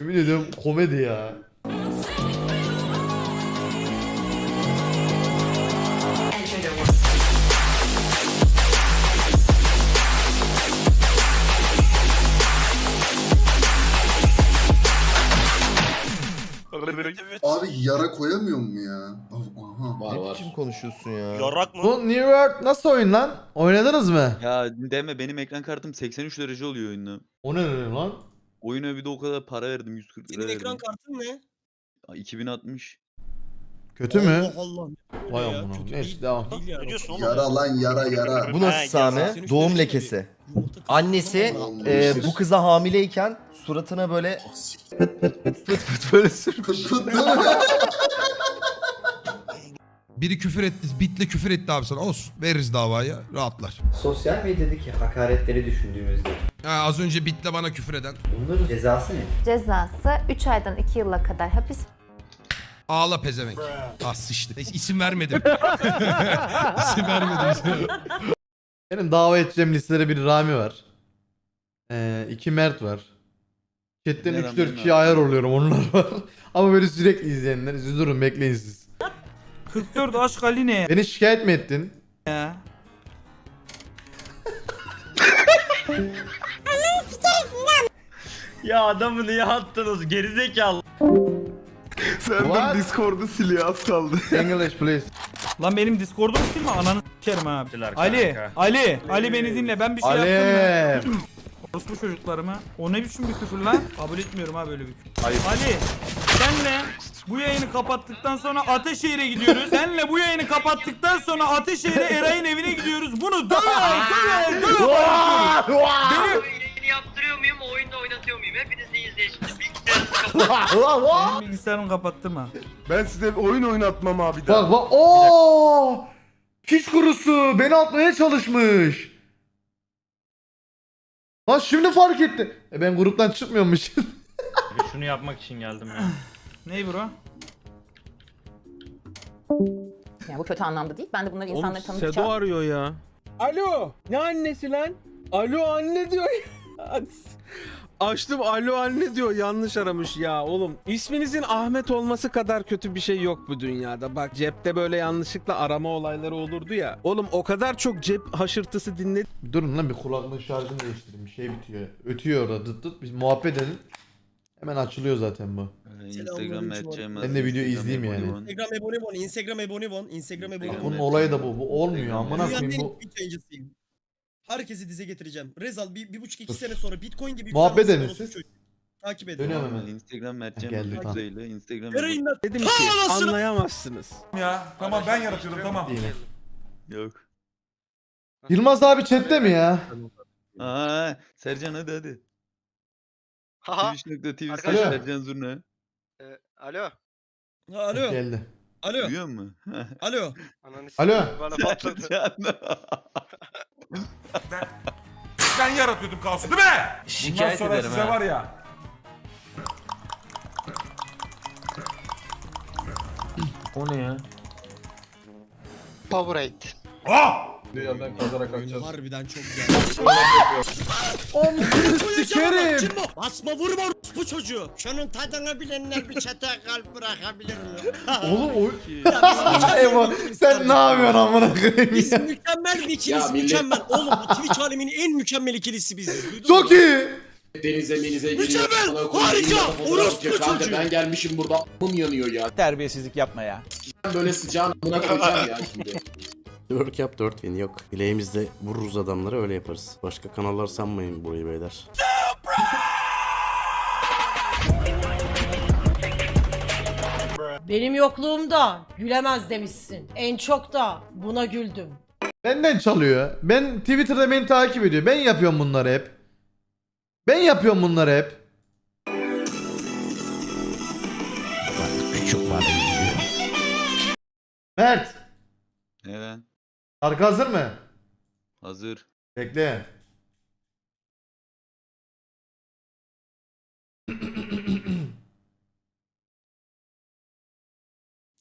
Yemin ediyorum komedi ya. Abi yara koyamıyor mu ya? Aha. Var Ne var. biçim konuşuyorsun ya? Yarak mı? Bu New York nasıl oyun lan? Oynadınız mı? Ya deme benim ekran kartım 83 derece oluyor oyunda. O ne dedi lan? Oyuna bir de o kadar para verdim 140 lira Senin ekran kartın ne? Aa, 2060. Kötü mü? Allah Allah. Vay Ya, amına. kötü Neyse devam. Değil yani. Ne diyorsun oğlum? Yara lan yara yara. Bu Ha, nasıl sahne? Doğum lekesi. Yumurta Annesi falan e, bu kıza hamileyken suratına böyle Ah, pıt pıt pıt pıt pıt böyle mi? Biri küfür etti, bitle küfür etti abi sana. Olsun veririz davaya rahatlar. Sosyal medyadaki hakaretleri düşündüğümüzde Ha, az önce bitle bana küfür eden. bunların cezası ne? Cezası 3 aydan 2 yıla kadar hapis Ağla pezevenk. Ah sıçtı. Neyse, isim vermedim. isim vermedim. Benim dava edeceğim listede bir Rami var. Ee, iki Mert var. Chatten Ne 3-4 Rami, kişiye ne? ayar oluyorum onlar var. Ama böyle sürekli izleyenler. Siz durun bekleyin siz. 44 aşk Ali ne Beni şikayet mi ettin? ya? Ya adamı niye attınız gerizekalı? What? Discord'u siliyor az kaldı. English please. Lan benim Discord'um değil mi? Ananı s**erim abi. Diler Ali, kanka. Ali, Ali beni dinle. Ben bir şey yaptım mı? Ali. Orospu çocuklarıma. O ne biçim bir küfür lan? Kabul etmiyorum ha böyle bir küfür. Ali, senle bu yayını kapattıktan sonra Ateşehir'e gidiyoruz. Senle bu yayını kapattıktan sonra Ateşehir'e Eray'ın evine gidiyoruz. Bunu döve döve döve Benim, Yayını yaptırıyor muyum, oyunda oynatıyor muyum? Hepinizi izleyeceğim. Bilgisayarınızı kapat. benim bilgisayarımı kapattırma. Ben size oyun oynatmam abi Bak bak. Oo! Piç kurusu beni atmaya çalışmış. Lan şimdi fark etti. E ben gruptan çıkmıyormuşum. Şunu yapmak için geldim ya. Ney bro? Yani bu kötü anlamda değil. Ben de bunları insanlara tanıtacağım. Sedo arıyor ya. Alo. Ne annesi lan? Alo anne diyor. Açtım alo anne diyor yanlış aramış ya oğlum. İsminizin Ahmet olması kadar kötü bir şey yok bu dünyada. Bak cepte böyle yanlışlıkla arama olayları olurdu ya. Oğlum o kadar çok cep haşırtısı dinledim Durun lan bir kulaklığın şarjını değiştireyim. Şey bitiyor. Ötüyor orada dıt dıt. Biz muhabbet edin. Hemen açılıyor zaten bu. Ee, Instagram Selamünaleyküm Mertcan Ben de video izleyeyim yani. Instagram Ebonibon, Instagram Ebonibon, Instagram Bak Ebonibon. bunun olayı da bu. Bu olmuyor. Amına Dünyanın koyayım en bu. yayıncısıyım. Herkesi dize getireceğim. Rezal bir, bir buçuk iki sene sonra Bitcoin gibi Muhabbet yükselmesi edin orospu siz. çocuğu. Takip edin. Dönüyorum hemen. Instagram Mertcan Geldi, tamam. Instagram Yarayın lan. ki anasını- anlayamazsınız. Ya tamam ben yaratıyorum tamam. Yine. Yok. Yılmaz abi chatte mi ya? Aa Sercan hadi hadi. Haha. Twitch.tv Arkadaşlar. slash Sercan Zurna. Alo. Ha, alo. Geldi. Alo. Duyuyor musun? Alo. Ananı Alo. Bana patladı. Ben yaratıyordum kaosu değil mi? Şikayet ederim ha. ya. O ne ya? Powerade. Oyun harbiden çok güzel. Sikerim. Basma vurma bu çocuğu. Şunun tadını bilenler bir çete kalp bırakabilir mi? Oğlum o... Emo sen ne yapıyorsun amına koyayım Biz ya? mükemmel bir ikiliyiz Ya millet- mükemmel. Oğlum bu Twitch aleminin en mükemmel ikilisi biziz. Duydun Çok iyi. Denize menize giriyor. Mükemmel, koyayım, harika, bir fotoğraf orospu çekiyor. Kanka çocuğu. Ben gelmişim burada a**ım yanıyor ya. Terbiyesizlik yapma ya. Ben böyle sıcağın buna koyacağım ya şimdi. Work yap 4 win yok. Bileğimizde vururuz adamları öyle yaparız. Başka kanallar sanmayın burayı beyler. Benim yokluğumda gülemez demişsin. En çok da buna güldüm. Benden çalıyor. Ben Twitter'da beni takip ediyor. Ben yapıyorum bunları hep. Ben yapıyorum bunları hep. Küçük var. Mert. Ne Şarkı hazır mı? Hazır. Bekle.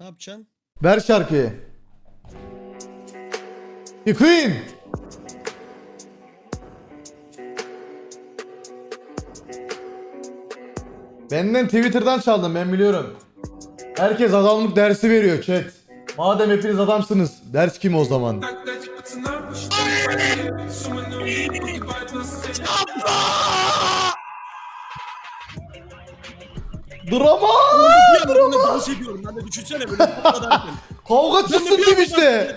Ne yapacaksın? Ver şarkıyı. The Queen. Benden Twitter'dan çaldım ben biliyorum. Herkes adamlık dersi veriyor chat. Madem hepiniz adamsınız, ders kim o zaman? Drama! Bir anda dans ediyorum ben de düşünsene böyle bu kadar. Kavga çıksın Twitch'te.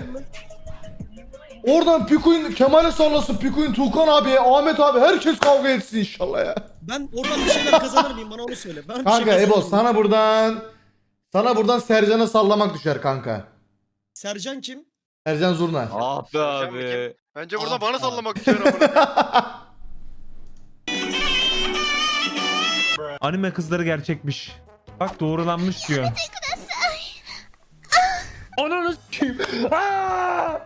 Oradan Pikuin Kemal'e sallasın, Pikuin Tuğkan abi, Ahmet abi herkes kavga etsin inşallah ya. Ben oradan bir şeyler kazanır mıyım bana onu söyle. Ben bir Kanka şey Ebo kazanır mıyım? sana buradan sana buradan Sercan'a sallamak düşer kanka. Sercan kim? Sercan Zurna. Ah be abi. Bence burada bana sallamak Anime kızları gerçekmiş. Bak doğrulanmış diyor. Ananı s**eyim. Aa!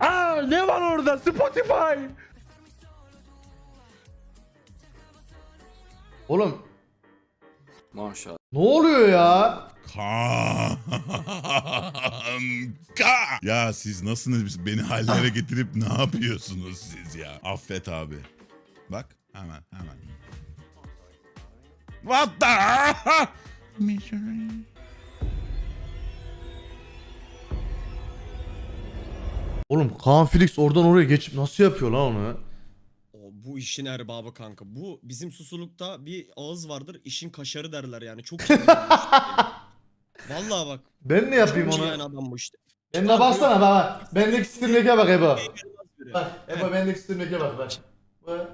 Aa, ne var orada? Spotify. Oğlum Maşallah. ne oluyor ya? Kanka. Ya siz nasılsınız? Beni hallere getirip ne yapıyorsunuz siz ya? Affet abi. Bak hemen hemen. What the? Oğlum Kaan Felix oradan oraya geçip nasıl yapıyor lan onu? O, bu işin erbabı kanka. Bu bizim susulukta bir ağız vardır. işin kaşarı derler yani. Çok iyi. Vallahi bak. Ben ne yapayım onu? yani adam bu işte. Ben de baksana bak bak. Bendeki Steam'deki bak Ebo. Bak Ebo bendeki Steam'deki bak bak. Bak.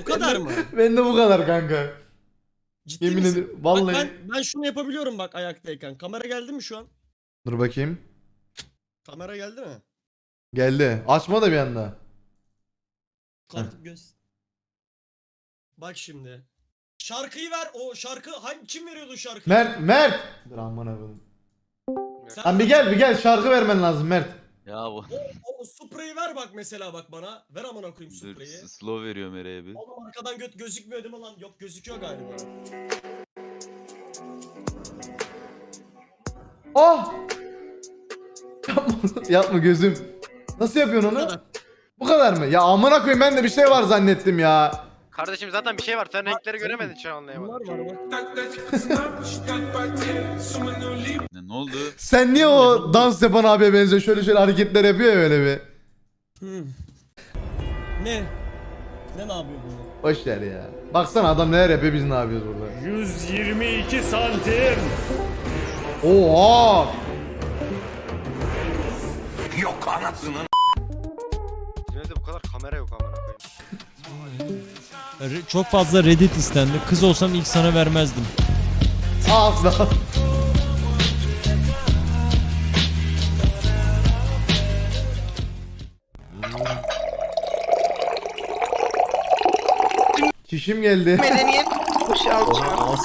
O kadar mı? Bende bu kadar kanka. Ciddi Yemin misin? ederim. Bak Vallahi. ben, ben şunu yapabiliyorum bak ayaktayken. Kamera geldi mi şu an? Dur bakayım. Kamera geldi mi? Geldi. Açma da bir anda. Göz. Bak şimdi. Şarkıyı ver. O şarkı hangi kim veriyordu şarkıyı? Mert Mert. Dur aman abim. Sen Lan bir gel bir gel şarkı vermen lazım Mert. Ya bu. o, o spreyi ver bak mesela bak bana. Ver amına koyayım Dur spreyi. slow veriyorum Ereğe bir. Oğlum arkadan göt gözükmüyor değil mi lan? Yok gözüküyor galiba. Oh! Yapma, yapma gözüm. Nasıl yapıyorsun onu? Bu kadar mı? Ya amına koyayım ben de bir şey var zannettim ya. Kardeşim zaten bir şey var. Sen renkleri göremedin şu an bak. Ne, ne oldu? Sen niye o dans yapan abiye benziyor şöyle şöyle hareketler yapıyor ya öyle bir. Hmm. Ne? Ne ne yapıyor bu? Boş ver ya. Baksana adam neler yapıyor biz ne yapıyoruz burada. 122 santim. Oha! De bu kadar kamera yok amına koyayım. Çok fazla Reddit istendi. Kız olsam ilk sana vermezdim. Asla. Çişim geldi. Medeniyet boşaltacağım.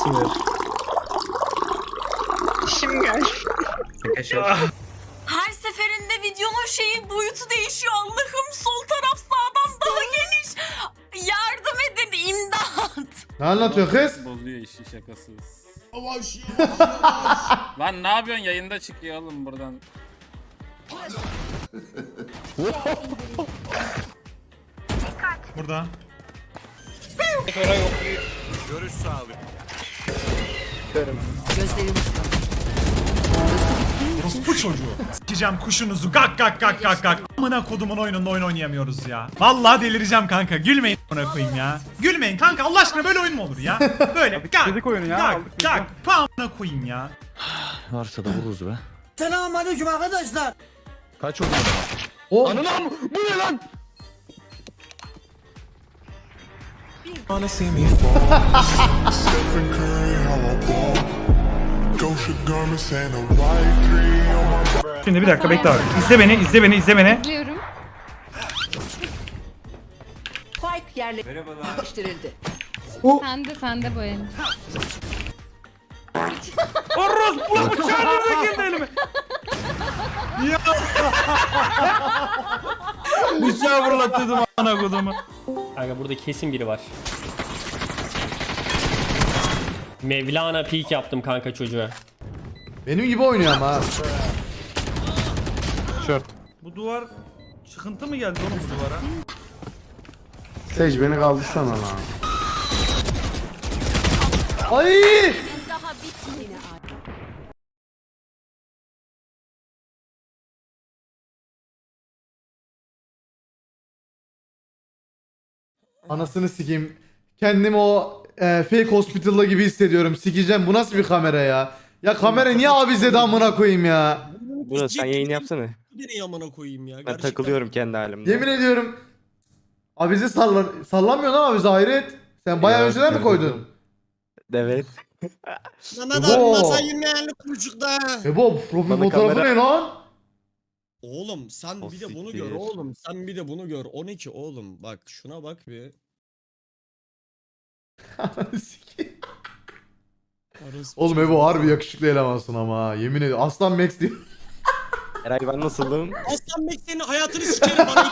İşim gel. Her seferinde videonun şeyi boyutu değişiyor Allah'ım. Ne anlatıyor kız? Bozuyor işi şakasız. Lan ne yapıyorsun yayında çıkıyor oğlum buradan. Burada. Bu çocuğu. Sikeceğim kuşunuzu gak gak gak gak gak. Amına kodumun oyununda oyun oynayamıyoruz ya. Vallahi delireceğim kanka. Gülmeyin amına koyayım ya. Gülmeyin kanka Allah aşkına böyle oyun mu olur ya? Böyle gak gak gak gak amına koyayım ya. Varsa da vururuz be. Selamünaleyküm arkadaşlar. Kaç oldu? O Şimdi bir dakika bekle abi. İzle beni, izle beni, izle beni. İzliyorum. Spike yerleştirildi. Sen de sen de bu elin. Orospu lan bıçağını girdi elime. Bıçağı fırlatıyordum ana kodumu. Kanka burada kesin biri var. Mevlana peak yaptım kanka çocuğa. benim gibi oynuyor ama. ha. Bu duvar çıkıntı mı geldi oğlum bu duvara? Sej beni kaldırsana lan. Ay! Daha bitmedi. Anasını sikeyim. Kendimi o e, fake hospital'da gibi hissediyorum. Sikeceğim. Bu nasıl bir kamera ya? Ya kamera niye avizede amına koyayım ya? Bunu sen yayın yapsana. Nereye amına koyayım ya? Gerçekten. kendi halimde. Yemin ediyorum. Avize sallan sallanmıyor lan avize hayret. Sen bayağı Ya, önceden mi koydun? Evet. Lan Ebo. adam masa yemeğini kucukta. E bu profil Bana fotoğrafı kamera- ne lan? Oğlum sen O bir de bunu siktir. gör oğlum. Sen bir de bunu gör. 12 oğlum. Bak şuna bak bir. Oğlum Ebo harbi yakışıklı elemansın ama ha. Yemin ediyorum. Aslan Max diyor. Eray ben nasıldım? Aslan Bey senin hayatını sikerim bana.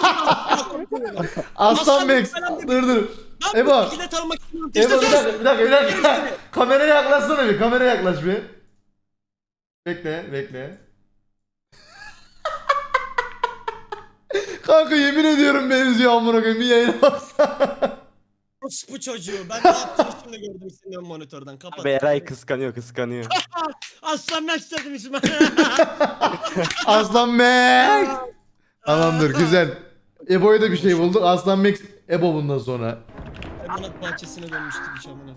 Aslan Aslan Max. Dur dur. Ebo İşte bir dakika bir dakika bir dakika. Kameraya yaklaşsana bir. Kameraya yaklaş bir. Bekle bekle. Kanka yemin ediyorum benziyor amına koyayım. Bir yayına baksana. Bu çocuğu. Ben ne yaptığını şimdi gördüm senin monitörden. Kapat. Eray kıskanıyor kıskanıyor. Aslan Max dedim ismi. Aslan Max. Tamamdır güzel. Ebo'ya da bir şey bulduk. Aslan Max Ebo bundan sonra. Hayvanat bahçesine dönmüştük hiç amına.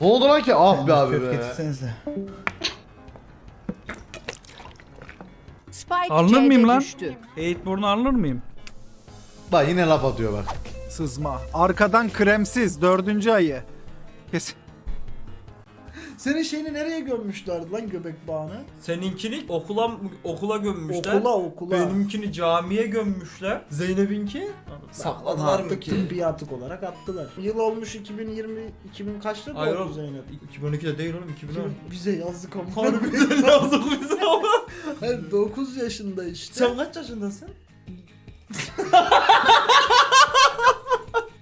Ne oldu lan ki? Ah be abi be. Spike Alınır mıyım C'de lan? düştü. Eightborn'u alınır mıyım? Bak yine laf atıyor bak. Sızma. Arkadan kremsiz. Dördüncü ayı. Kesin. Senin şeyini nereye gömmüşlerdi lan göbek bağını? Seninkini okula okula gömmüşler. Okula okula. Benimkini camiye gömmüşler. Zeynep'inki sakladılar mı ki? Tıbbiyatlık olarak attılar. Yıl olmuş 2020 2000 kaçta Hayır doğdu oğlum. Zeynep? 2012'de değil oğlum 2010. Bize yazdık ama. Harbiden yazdık bize ama. Hayır 9 yaşında işte. Sen kaç yaşındasın?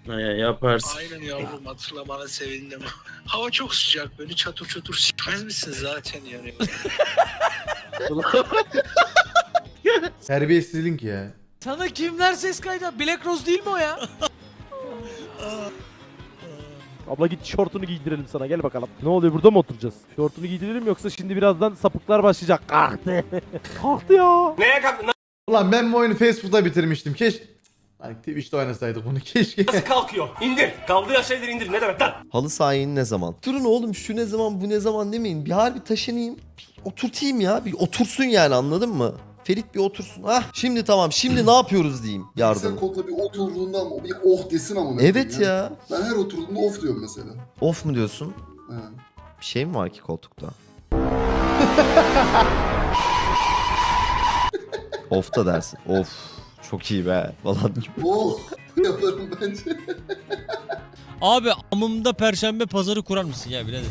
yaparsın. Aynen yavrum hatırlamana sevindim. Hava çok sıcak böyle çatır çatır sikmez misin zaten yani? Terbiyesizlik ya. Sana kimler ses kaydı? Black Rose değil mi o ya? Abla git şortunu giydirelim sana gel bakalım. Ne oluyor burada mı oturacağız? Şortunu giydirelim yoksa şimdi birazdan sapıklar başlayacak. Kalktı. Kalktı ya. Ulan ben bu oyunu Facebook'ta bitirmiştim. Keş... Lan Twitch'te oynasaydık bunu keşke. kalkıyor? İndir. Kaldığı şeyleri indir ne demek lan? Halı sahayı ne zaman? Durun oğlum şu ne zaman bu ne zaman demeyin. Bir harbi taşınayım. Bir oturtayım ya. Bir otursun yani anladın mı? Ferit bir otursun. Ah şimdi tamam şimdi ne yapıyoruz diyeyim yardım. koltuğa bir oturduğunda ama bir oh desin ama. Evet ya. Ben her oturduğumda of diyorum mesela. Of mu diyorsun? He. Bir şey mi var ki koltukta? of da dersin. Of. Çok iyi be. Falan. Oh yaparım bence. Abi amımda perşembe pazarı kurar mısın ya birader?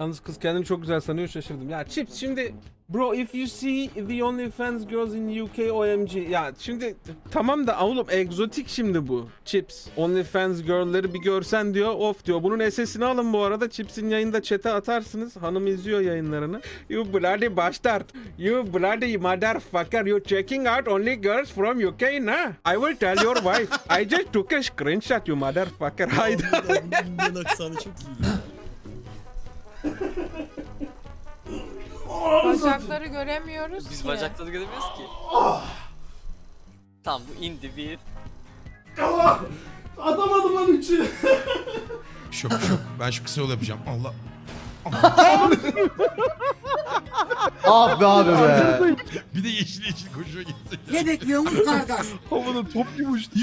Yalnız kız kendimi çok güzel sanıyor şaşırdım. Ya Chips şimdi bro if you see the OnlyFans girls in UK OMG ya şimdi tamam da oğlum egzotik şimdi bu Chips. OnlyFans girl'leri bir görsen diyor of diyor. Bunun SS'ini alın bu arada Chips'in yayında chat'e atarsınız. Hanım izliyor yayınlarını. You bloody bastard. You bloody motherfucker. You checking out only girls from UK na? I will tell your wife. I just took a screenshot you motherfucker. Hayda. Bunun çok iyi. Bacakları göremiyoruz Biz ki. bacakları göremiyoruz ki. Tamam bu indi bir. Atamadım lan üçü. Şok şok. Ben şu kısa yol yapacağım. Allah. Ah be abi be. Bir de yeşil yeşil koşuyor gitsin. Ne bekliyorsunuz kardeş? Havada top gibi uçtu.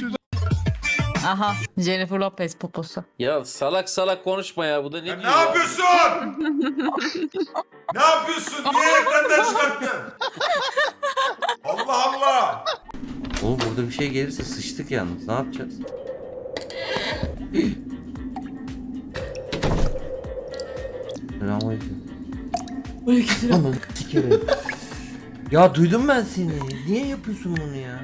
Aha Jennifer Lopez poposu. Ya salak salak konuşma ya bu da ne diyor? Ne yapıyorsun? ne yapıyorsun? Niye ekrandan çıkarttın? Allah Allah. Oğlum burada bir şey gelirse sıçtık yalnız. Ne yapacağız? Selamünaleyküm. Anam sikerim. Ya duydum ben seni. Niye yapıyorsun bunu ya?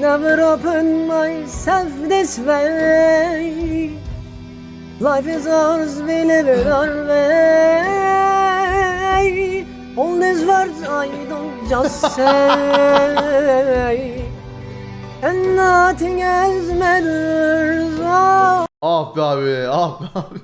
Never open myself this way. Life is ours, we live it our way. All these words I don't just say. And nothing else matters. Oh. Ah be abi ah be abi.